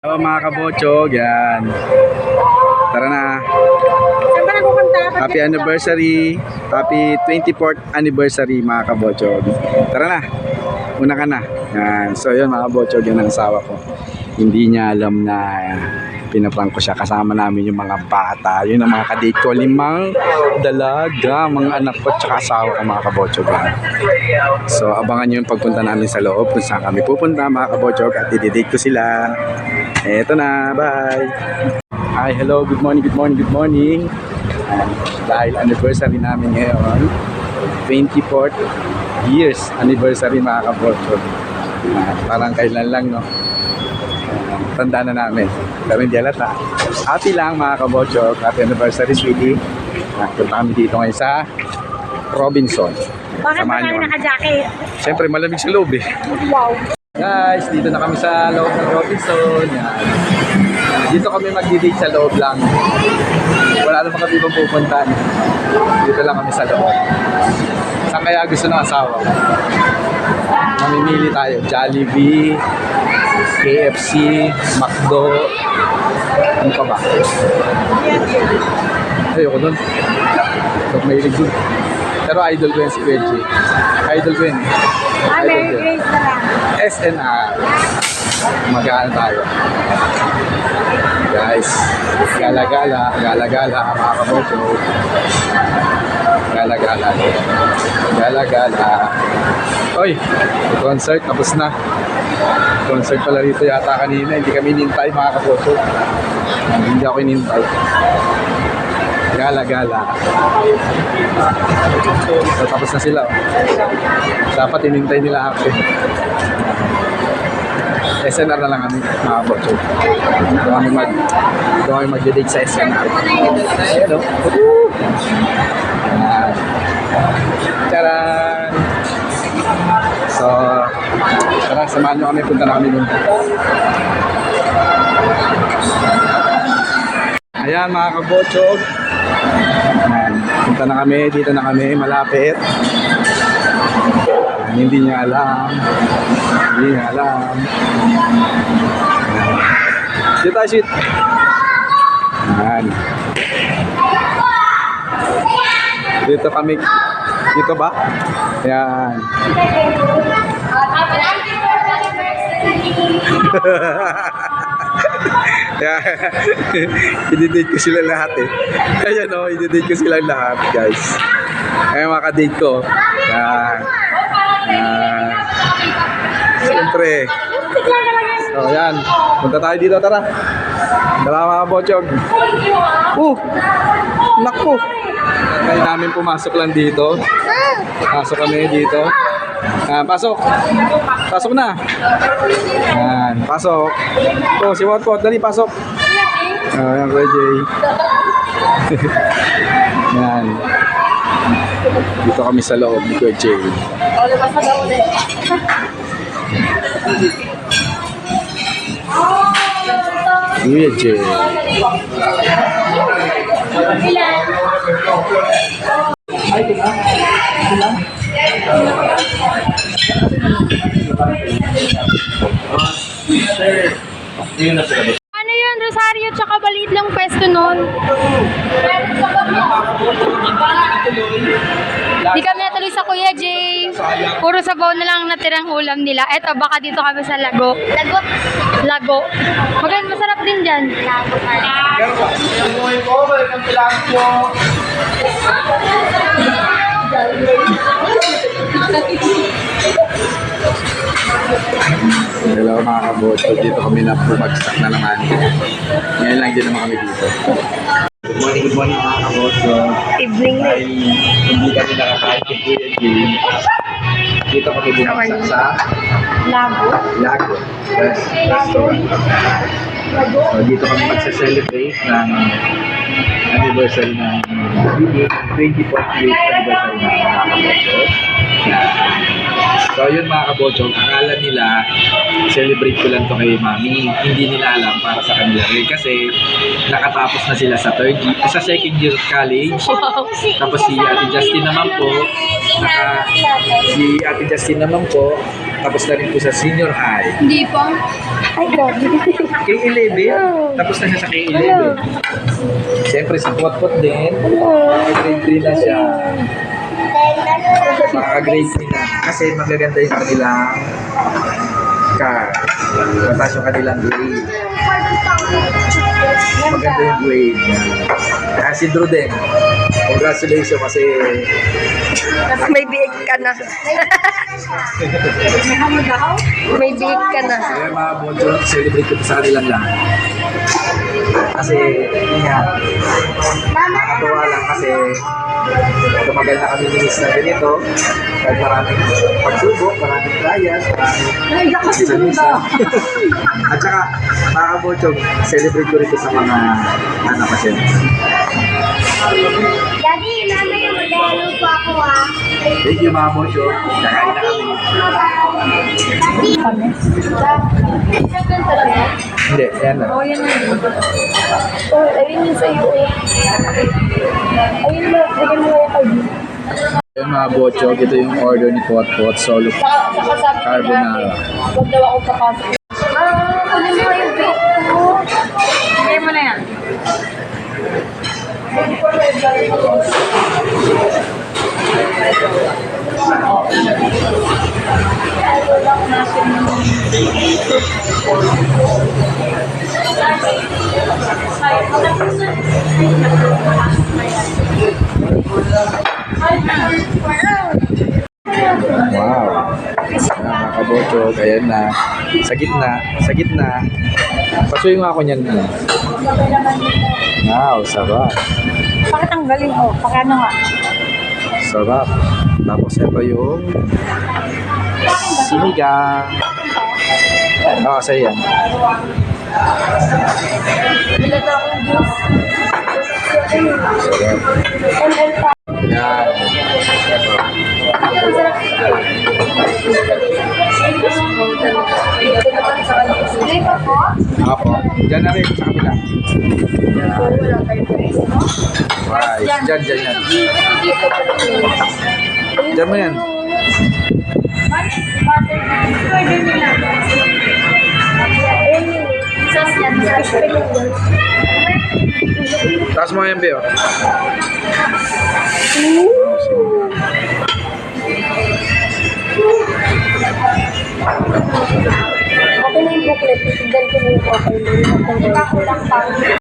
Hello mga kabochog, yan. Tara na. Happy anniversary. Happy 24th anniversary mga kabochog. Tara na. Una ka na. Yan. So yun mga kabochog, yun ang asawa ko. Hindi niya alam na pinaprank ko siya. Kasama namin yung mga bata. Yun ang mga kadate ko. Limang dalaga, mga anak ko, tsaka asawa ko mga kabochog. Yan. So abangan nyo yung pagpunta namin sa loob kung saan kami pupunta mga kabochog at i-date ko sila. Eto na, bye! Hi, hello, good morning, good morning, good morning. Dahil anniversary namin ngayon, 24th years anniversary mga kabochog. Ah, parang kailan lang, no? Ah, tanda na namin. Pero hindi alata. Happy lang mga kabochog. Happy anniversary, sweetie. Ah, punta kami dito ngayon sa Robinson. Bakit ba Samahan nyo naka-jacket? Siyempre, malamig sa loob eh. Wow. Guys, dito na kami sa loob ng Robinson. Yan. Dito kami magdi-date sa loob lang. Wala naman kami ibang pupuntahan. Dito lang kami sa loob. Saan kaya gusto ng asawa? Mamimili tayo. Jollibee, KFC, McDo. Ano pa ba? Ayoko nun. Huwag mahilig dun. Pero idol ko yan si Veggie. Idol ko yan. Ah, yan. Grace na lang. SNR. Magkano tayo? Guys, gala-gala, gala-gala, mga kaboto. Gala-gala. Gala-gala. Oy, concert, tapos na. Concert pala rito yata kanina. Hindi kami nintay, mga kaboto. Hindi ako inintay. Gala-gala. So, tapos na sila. oh. Dapat inintay nila ako. eh. SNR na lang kami, mga botso. Doon kami mag, doon kami mag-date sa SNR. Ayan o. Ayan. Charan! So, tara, samahan nyo kami, punta na kami dun. Ayan mga kabotsog. Ayan, punta na kami, dito na kami, malapit. Ayan, hindi niya alam. Hindi niya alam. Ayan. Dito tayo, shit. Ayan. Dito kami. Dito ba? Ayan. Kaya, i-date ko sila lahat eh. Ayan o, i-date ko sila lahat, guys. Ayan mga ka-date ko. Yan. Yan. Siyempre. So, yan. Punta tayo dito, tara. Tara mga bochog. Uh! Naku! Kaya namin pumasok lang dito. Pasok kami dito. Yan, pasok. Pasok na. Yan, pasok. Oh, si Watpot, dali pasok. Ah, yan, Kuya Jay. yan. Dito kami sa loob ni Kuya Jay. Kuya Jay. Ano yun, Rosario, tsaka baliit lang pwesto nun. Di kami natuloy sa Kuya Jay. Puro sabaw na lang natirang ulam nila. Eto, baka dito kami sa Lago. Lago? Lago. Maganda, masarap din dyan. Lago Hello mga kaboto, dito kami na bumagsak na naman. Ngayon lang din naman kami dito. Good morning, good morning mga kaboto. Evening na. Hindi kami nakakain kay Kuya. Dito kami bumagsak sa Lago. Lago Restaurant. So, dito kami magse-celebrate ng anniversary ng 24th years anniversary ng kaboto. So yun mga kabochong, akala nila celebrate ko lang to kay mami. Hindi nila alam para sa kanila rin kasi nakatapos na sila sa third year, sa second year of college. Wow. Tapos si Ate Justin naman po, naka, si Ate Justin naman po, tapos na rin po sa senior high. Hindi pa. Ay, grabe. K11, tapos na siya sa K11. Siyempre si Potpot din, grade 3 na siya. Maka-grade 3 na. Kasi magaganda yung kanilang car. Mataas yung kanilang grade. Maganda yung grade. Si Drew din. Congratulations kasi May biig ka na. May biig ka na. kaya mga mojo, celebrate ko sa kanilang lahat. Kasi, yun nga, nakakatuwa lang kasi tumagal na kami ni Miss na ganito. Kahit maraming pagsubok, maraming trials, maraming isa-isa. At saka, mga kabochog, celebrate ko rin ito sa mga anak kasi. Daddy, mamaya mag-ano po ako ah. Thank you mga kabochog. Kakain na kami. Hindi, yan na. Oh, ayun yung sa'yo eh. Ayun bigyan mo kayo. Yung mga bochog, ito yung order ni Potpot, solo Saka sabi ko carbonara. huwag ako papasok. Ah, kunin mo yung biig ko. Na. Wow. Ayan, mga kabochog, ayan na. Sa gitna, sa gitna. Pasuyo nga ako niyan. ano. Wow, sarap. Pakitanggalin ko. Pakano nga. Sarap. Tapos ito yung sinigang. Oo, oh, sa'yo yan. Yan. Apo. Diyan na rin sa kabila. Right. Diyan, diyan, yan. Diyan mo yan. Ayun yun. Sauce yan. Sauce yan. Taas mo yan, Beo. Wow, sinigang. Ako na yung booklet. Tignan ko yung okay. Ikakulang pa. At